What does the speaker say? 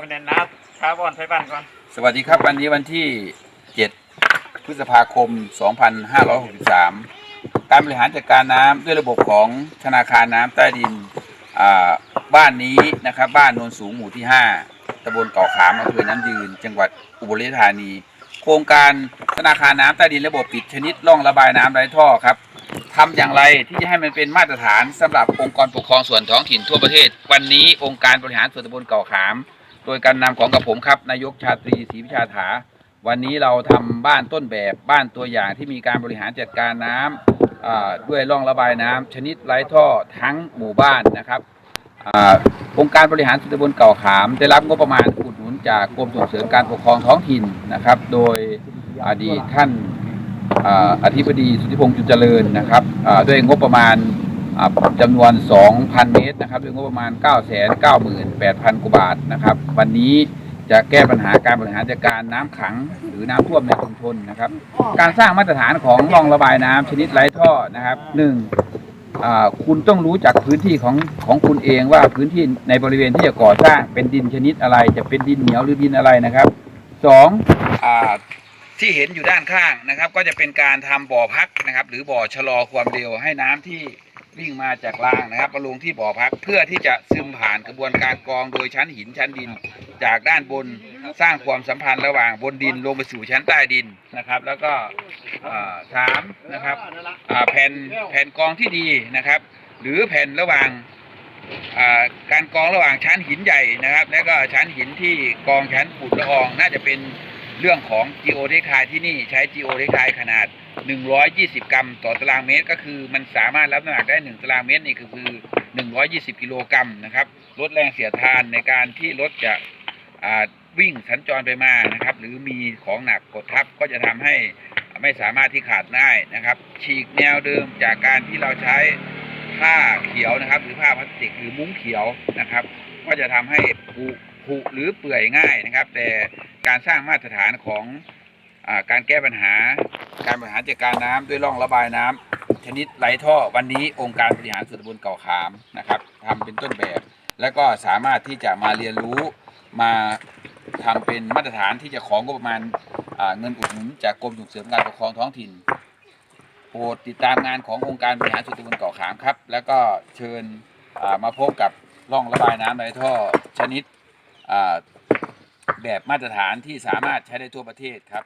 ไม่ได้นัดคาร์บอนไฟบ้านก่อน สวัสดีครับวันนี้วันที่ 7 พฤษภาคม 2563 การบริหารจัดการน้ำด้วยระบบของธนาคารน้ำใต้ดินอ่าบ้านนี้นะครับ บ้านโนนสูงหมู่ที่ 5ตำบลเกาะขามอำเภอน้ำยืน จังหวัดอุบลราชธานี โครงการธนาคารน้ำใต้ดินระบบปิดชนิดร่องระบายน้ำไร้ท่อครับ ทำอย่างไรที่จะให้มันเป็นมาตรฐานสำหรับองค์กรปกครองส่วนท้องถิ่นทั่วประเทศ วันนี้องค์การบริหารส่วนตำบลเกาะขาม โดยการนำของกับผมครับนายกชาตรีศรีวิชาถา วันนี้เราทำบ้านต้นแบบบ้านตัวอย่างที่มีการบริหารจัดการน้ำอ่าด้วยร่องระบายน้ำชนิดไร้ท่อทั้งหมู่บ้านนะครับอองค์การบริหารส่วนตำบลเก่าขาม ได้รับงบประมาณอุดหนุนจากกรมส่งเสริมการปกครองท้องถิ่นนะครับ โดยอดีตท่าน อธิบดีสุทธิพงษ์จุนเจริญนะครับด้วยงบประมาณจำนวน 2,000 เมตรนะครับด้วยงบประมาณ 998,000กว่าบาทนะครับ วันนี้จะแก้ปัญหาการบริหารจัดการน้ำขังหรือน้ำท่วมในชุมชนนะครับ การสร้างมาตรฐานของร่องระบายน้ำชนิดไร้ท่อนะครับหนึ่งคุณต้องรู้จักพื้นที่ของของคุณเองว่าพื้นที่ในบริเวณที่จะก่อสร้างเป็นดินชนิดอะไร จะเป็นดินเหนียวหรือดินอะไรนะครับสอง ที่เห็นอยู่ด้านข้างนะครับ ก็จะเป็นการทำบ่อพักนะครับ หรือบ่อชะลอความเร็วให้น้ำที่วิ่งมาจากล่างนะครับมาลงที่บ่อพักเพื่อที่จะซึมผ่านกระบวนการกรองโดยชั้นหินชั้นดิน จากด้านบนสร้างความสัมพันธ์ระหว่างบนดินลงไปสู่ชั้นใต้ดินนะครับ แล้วก็อ่าสามนะครับแผ่นแผ่นกรองที่ดีนะครับ หรือแผ่นระหว่างการกรองระหว่างชั้นหินใหญ่นะครับ และก็ชั้นหินที่กรองชั้นฝุ่นละอองน่าจะเป็น เรื่องของ GO เทคไทที่นี่ใช้ GO เทคไทขนาด 120 กรัมต่อตารางเมตร ก็คือมันสามารถรับน้ำหนักได้ 1 ตารางเมตรนี่คือ 120 กิโลกรัมนะครับลดแรงเสียดทานในการที่รถจะวิ่งสัญจรไปมานะครับ หรือมีของหนักกดทับก็จะทำให้ไม่สามารถที่ขาดได้นะครับ ฉีกแนวเดิมจากการที่เราใช้ผ้าเขียวนะครับ หรือผ้าพลาสติกหรือมุ้งเขียวนะครับ ก็จะทำให้ผุ ผุหรือเปื่อยง่ายนะครับ แต่การสร้างมาตรฐานของอการแก้ปัญหา การบริหารจัดการน้ำด้วยร่องระบายน้ำชนิดไหลท่อวันนี้องค์การบริหารส่วนตำบลเก่าขามนะครับทำเป็นต้นแบบ แล้วก็สามารถที่จะมาเรียนรู้มาทำเป็นมาตรฐานที่จะของงบประมาณเงินอุดหนุนจากกรมส่งเสริมการปกครองท้องถิ่นโปรดติดตามงานขององค์การบริหารส่วนตำบลเก่าขามครับ แล้วก็เชิญมาพบกับร่องระบายน้ำในท่อชนิด แบบมาตรฐานที่สามารถใช้ได้ทั่วประเทศครับ